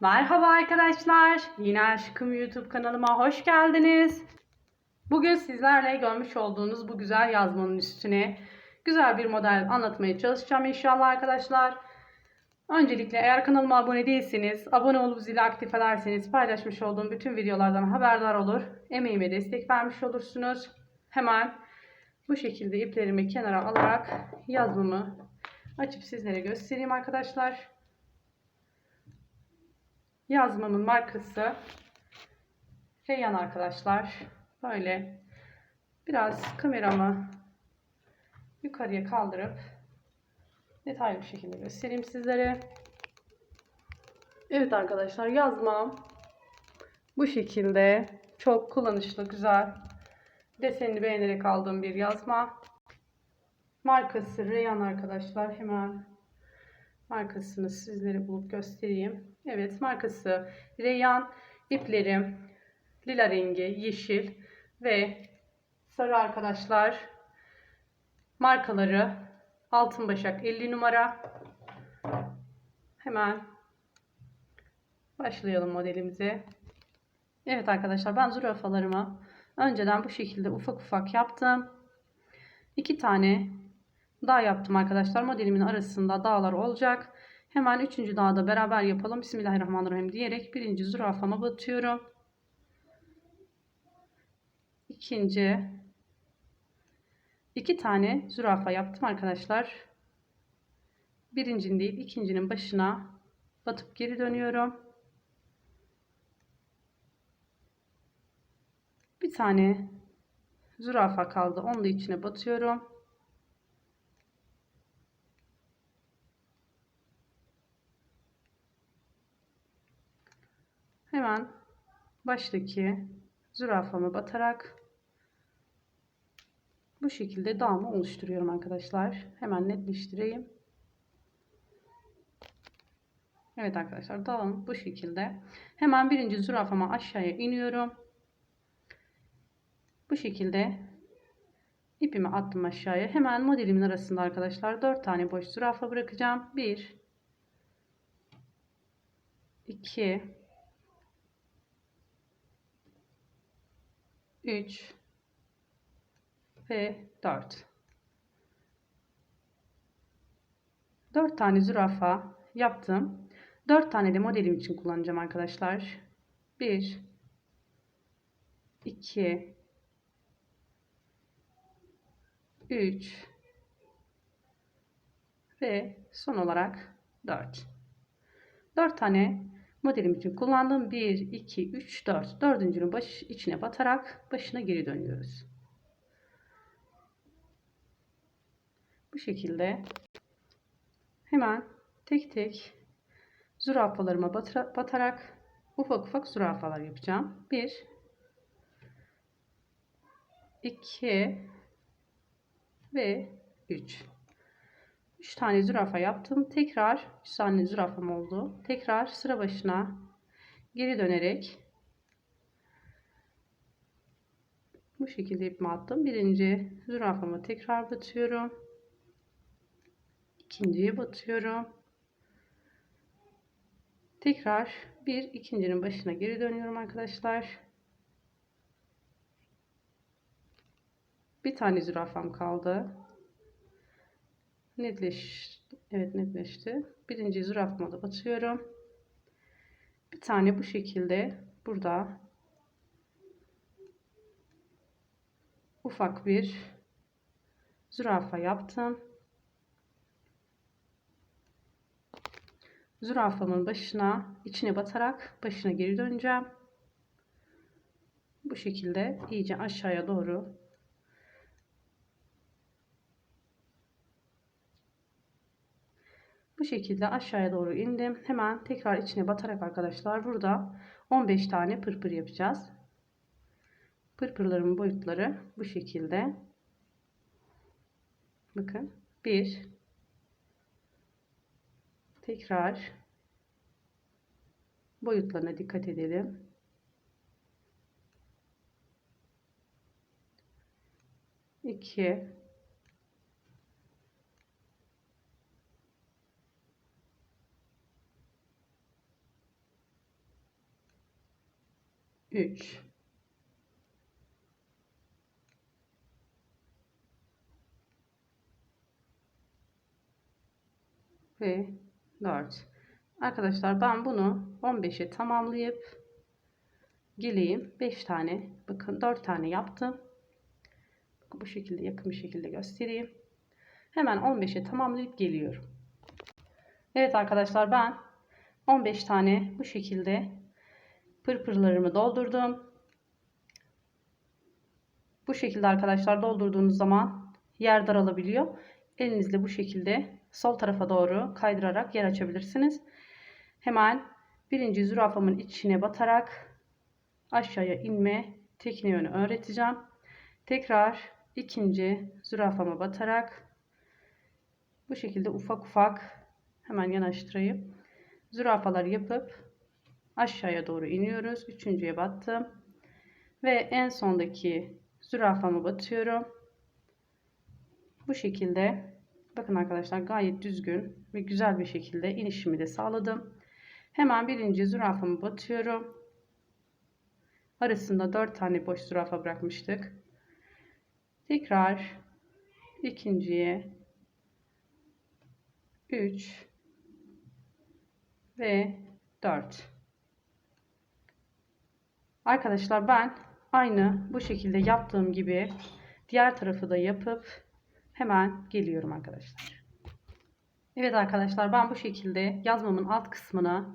Merhaba arkadaşlar. Yine Aşkım YouTube kanalıma hoş geldiniz. Bugün sizlerle görmüş olduğunuz bu güzel yazmanın üstüne güzel bir model anlatmaya çalışacağım inşallah arkadaşlar. Öncelikle eğer kanalıma abone değilseniz, abone olup zili aktif ederseniz paylaşmış olduğum bütün videolardan haberdar olur. Emeğime destek vermiş olursunuz. Hemen bu şekilde iplerimi kenara alarak yazmamı açıp sizlere göstereyim arkadaşlar. Yazmamın markası Reyyan arkadaşlar. Böyle biraz kameramı yukarıya kaldırıp detaylı bir şekilde göstereyim sizlere. Evet arkadaşlar yazmam bu şekilde çok kullanışlı güzel desenini beğenerek aldığım bir yazma. Markası Reyyan arkadaşlar. Hemen markasını sizlere bulup göstereyim. Evet markası Reyyan ipleri lila rengi, yeşil ve sarı arkadaşlar. Markaları Altın Başak 50 numara. Hemen başlayalım modelimize. Evet arkadaşlar ben zürafalarımı önceden bu şekilde ufak ufak yaptım. İki tane dağ yaptım arkadaşlar. Modelimin arasında dağlar olacak. Hemen üçüncü dağda beraber yapalım. Bismillahirrahmanirrahim diyerek birinci zürafama batıyorum. İkinci iki tane zürafa yaptım arkadaşlar. Birincinin değil ikincinin başına batıp geri dönüyorum. Bir tane zürafa kaldı. Onu da içine batıyorum. Hemen baştaki zürafamı batarak bu şekilde dağımı oluşturuyorum arkadaşlar. Hemen netleştireyim. Evet arkadaşlar dağım bu şekilde. Hemen birinci zürafama aşağıya iniyorum. Bu şekilde ipimi attım aşağıya. Hemen modelimin arasında arkadaşlar 4 tane boş zürafa bırakacağım. 1 2 3 ve 4 4 tane zürafa yaptım. 4 tane de modelim için kullanacağım arkadaşlar. 1 2 3 ve son olarak 4. 4 tane modelim için kullandığım 1 2 3 4 dördüncünün baş içine batarak başına geri dönüyoruz. Bu şekilde hemen tek tek zürafalarıma batarak ufak ufak zürafalar yapacağım. 1 2 ve 3. 3 tane zürafa yaptım. Tekrar 3 tane zürafam oldu. Tekrar sıra başına geri dönerek bu şekilde ipimi attım. Birinci zürafama tekrar batıyorum. İkinciye batıyorum. Tekrar bir ikincinin başına geri dönüyorum arkadaşlar. Bir tane zürafam kaldı. Netleş, evet netleşti. Birinci zürafama da batıyorum. Bir tane bu şekilde burada ufak bir zürafa yaptım. Zürafamın başına içine batarak başına geri döneceğim. Bu şekilde iyice aşağıya doğru Bu şekilde aşağıya doğru indim. Hemen tekrar içine batarak arkadaşlar burada 15 tane pırpır yapacağız. Pırpırlarımın boyutları bu şekilde. Bakın 1 tekrar boyutlarına dikkat edelim. 2 3 3 ve 4 arkadaşlar ben bunu 15'e tamamlayıp geleyim. 5 tane bakın 4 tane yaptım. Bu şekilde yakın bir şekilde göstereyim. Hemen 15'e tamamlayıp geliyorum. Evet arkadaşlar ben 15 tane bu şekilde pırpırlarımı doldurdum bu şekilde arkadaşlar doldurduğunuz zaman yer daralabiliyor elinizle bu şekilde sol tarafa doğru kaydırarak yer açabilirsiniz. Hemen birinci zürafamın içine batarak aşağıya inme tekniğini öğreteceğim. Tekrar ikinci zürafama batarak bu şekilde ufak ufak hemen yanaştırayım. Zürafalar yapıp aşağıya doğru iniyoruz. Üçüncüye battım. Ve en sondaki zürafamı batıyorum. Bu şekilde bakın arkadaşlar gayet düzgün ve güzel bir şekilde inişimi de sağladım. Hemen birinci zürafamı batıyorum. Arasında 4 tane boş zürafa bırakmıştık. Tekrar ikinciye 3 ve 4. Arkadaşlar ben aynı bu şekilde yaptığım gibi diğer tarafı da yapıp hemen geliyorum arkadaşlar. Evet arkadaşlar ben bu şekilde yazmamın alt kısmına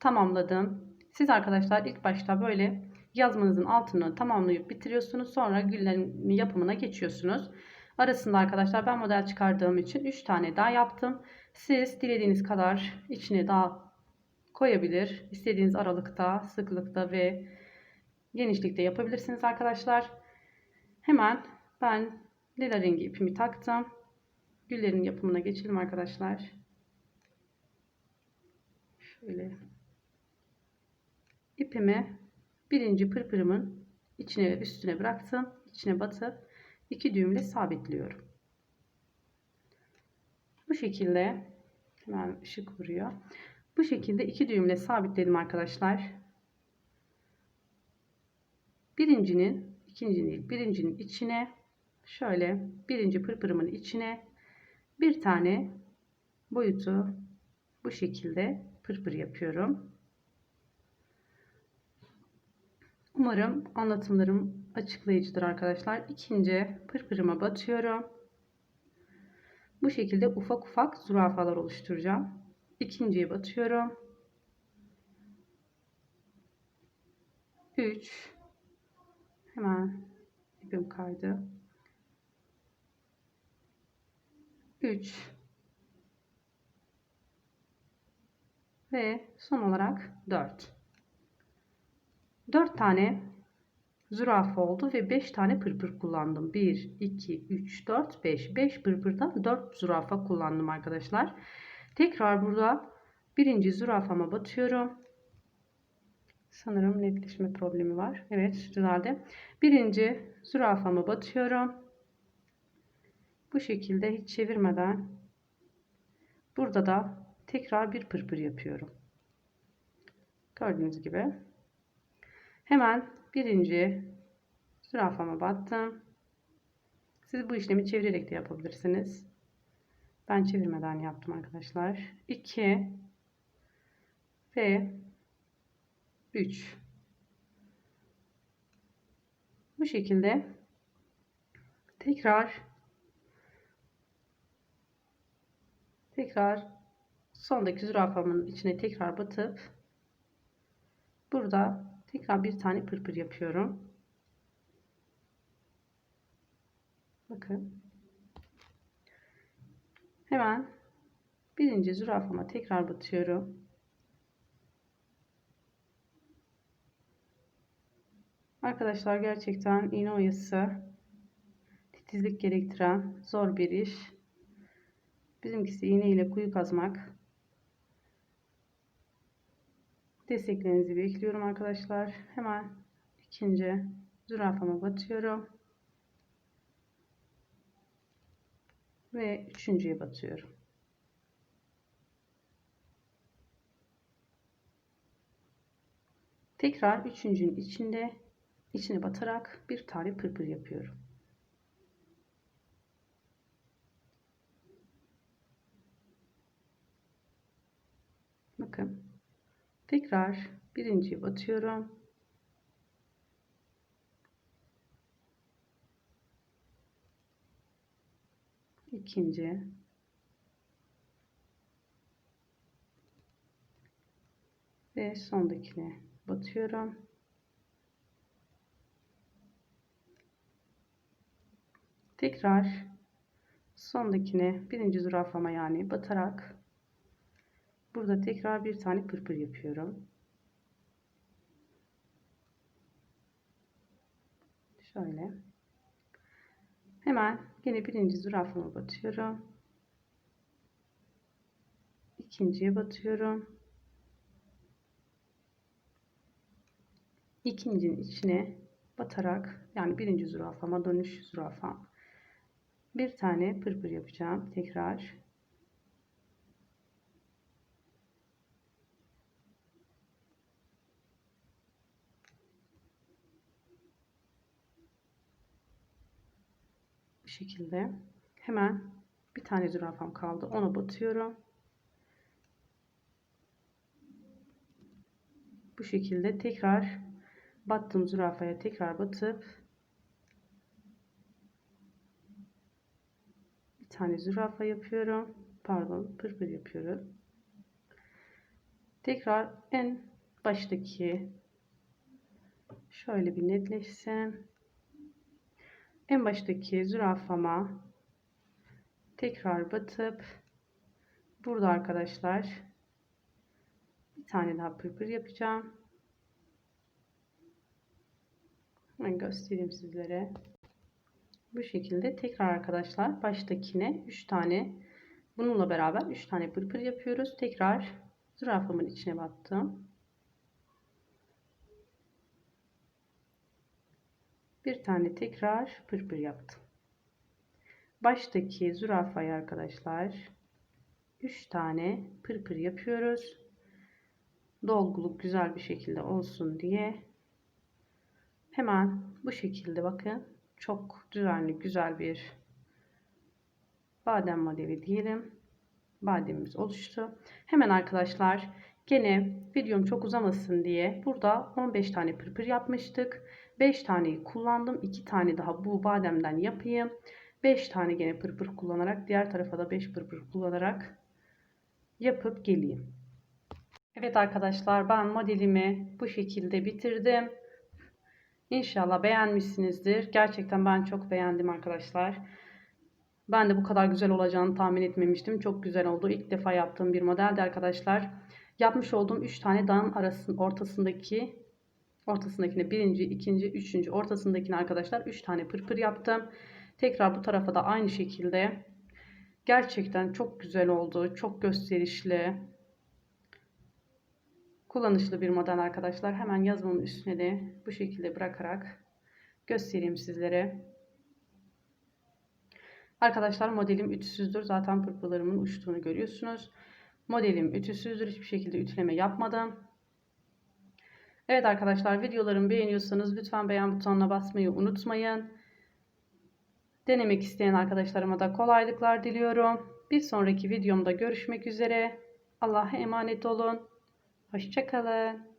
tamamladım. Siz arkadaşlar ilk başta böyle yazmanızın altını tamamlayıp bitiriyorsunuz. Sonra güllerin yapımına geçiyorsunuz. Arasında arkadaşlar ben model çıkardığım için 3 tane daha yaptım. Siz dilediğiniz kadar içine daha koyabilir. İstediğiniz aralıkta, sıklıkta ve genişlikte yapabilirsiniz arkadaşlar. Hemen ben lila rengi ipimi taktım. Güllerin yapımına geçelim arkadaşlar. Şöyle ipimi birinci pırpırımın içine ve üstüne bıraktım. İçine batıp iki düğümle sabitliyorum. Bu şekilde hemen ışık vuruyor. Bu şekilde iki düğümle sabitledim arkadaşlar. Birincinin, ikincinin değil, birincinin içine şöyle birinci pırpırımın içine bir tane boyutu bu şekilde pırpır yapıyorum. Umarım anlatımlarım açıklayıcıdır arkadaşlar. İkinci pırpırıma batıyorum. Bu şekilde ufak ufak zürafalar oluşturacağım. İkinciye batıyorum. 3 hemen ipim kaydı. 3 ve son olarak 4 4 tane zürafa oldu ve 5 tane pırpır kullandım. 1 2 3 4 5 5 pırpırdan 4 zürafa kullandım arkadaşlar tekrar burada birinci zürafama batıyorum sanırım netleşme problemi var evet düzeldi birinci zürafama batıyorum bu şekilde hiç çevirmeden burada da tekrar bir pırpır yapıyorum. Gördüğünüz gibi. Hemen birinci zürafama battım. Siz bu işlemi çevirerek de yapabilirsiniz. Ben çevirmeden yaptım arkadaşlar. 2 ve 3 bu şekilde tekrar tekrar sondaki zürafamın içine tekrar batıp burada tekrar bir tane pırpır yapıyorum. Bakın. Hemen birinci zürafama tekrar batıyorum. Arkadaşlar gerçekten iğne oyası titizlik gerektiren zor bir iş. Bizimkisi iğne ile kuyu kazmak. Desteklerinizi bekliyorum arkadaşlar. Hemen ikinci zürafama batıyorum. Ve üçüncüye batıyorum. Tekrar üçüncünün içinde içine batarak bir tane pırpır yapıyorum. Bakın. Tekrar birinciye batıyorum. İkinci ve sondakine batıyorum. Tekrar sondakine birinci zürafama yani batarak burada tekrar bir tane pırpır yapıyorum. Şöyle. Hemen yine birinci zürafama batıyorum. İkinciye batıyorum. İkincinin içine batarak yani birinci zürafama dönüş zürafam bir tane pırpır yapacağım tekrar bu şekilde hemen bir tane zürafam kaldı. Ona batıyorum. Bu şekilde tekrar battığım zürafaya tekrar batıp bir tane zürafa yapıyorum. Pardon pırpır yapıyorum. Tekrar en baştaki şöyle bir netleşsin en baştaki zürafama tekrar batıp burada arkadaşlar bir tane daha pırpır yapacağım. Ben göstereyim sizlere. Bu şekilde tekrar arkadaşlar baştakine 3 tane bununla beraber 3 tane pırpır yapıyoruz. Tekrar zürafamın içine battım. Bir tane tekrar pırpır yaptım. Baştaki zürafayı arkadaşlar 3 tane pırpır yapıyoruz. Dolguluk güzel bir şekilde olsun diye. Hemen bu şekilde bakın çok düzenli güzel bir badem modeli diyelim. Bademimiz oluştu. Hemen arkadaşlar gene videom çok uzamasın diye burada 15 tane pırpır yapmıştık 5 taneyi kullandım 2 tane daha bu bademden yapayım 5 tane gene pırpır kullanarak diğer tarafa da 5 pırpır kullanarak yapıp geleyim Evet arkadaşlar ben modelimi bu şekilde bitirdim. İnşallah beğenmişsinizdir. Gerçekten ben çok beğendim arkadaşlar. Ben de bu kadar güzel olacağını tahmin etmemiştim. Çok güzel oldu. İlk defa yaptığım bir modeldi arkadaşlar. Yapmış olduğum 3 tane dağın arasının ortasındaki ortasındakine birinci, ikinci, üçüncü ortasındakine arkadaşlar 3 tane pırpır yaptım. Tekrar bu tarafa da aynı şekilde. Gerçekten çok güzel oldu. Çok gösterişli. Kullanışlı bir model arkadaşlar. Hemen yazmamın üstüne de bu şekilde bırakarak göstereyim sizlere. Arkadaşlar modelim ütüsüzdür. Zaten pırpırlarımın uçtuğunu görüyorsunuz. Modelim ütüsüzdür. Hiçbir şekilde ütüleme yapmadım. Evet arkadaşlar videolarımı beğeniyorsanız lütfen beğen butonuna basmayı unutmayın. Denemek isteyen arkadaşlarıma da kolaylıklar diliyorum. Bir sonraki videomda görüşmek üzere. Allah'a emanet olun. Hoşçakalın.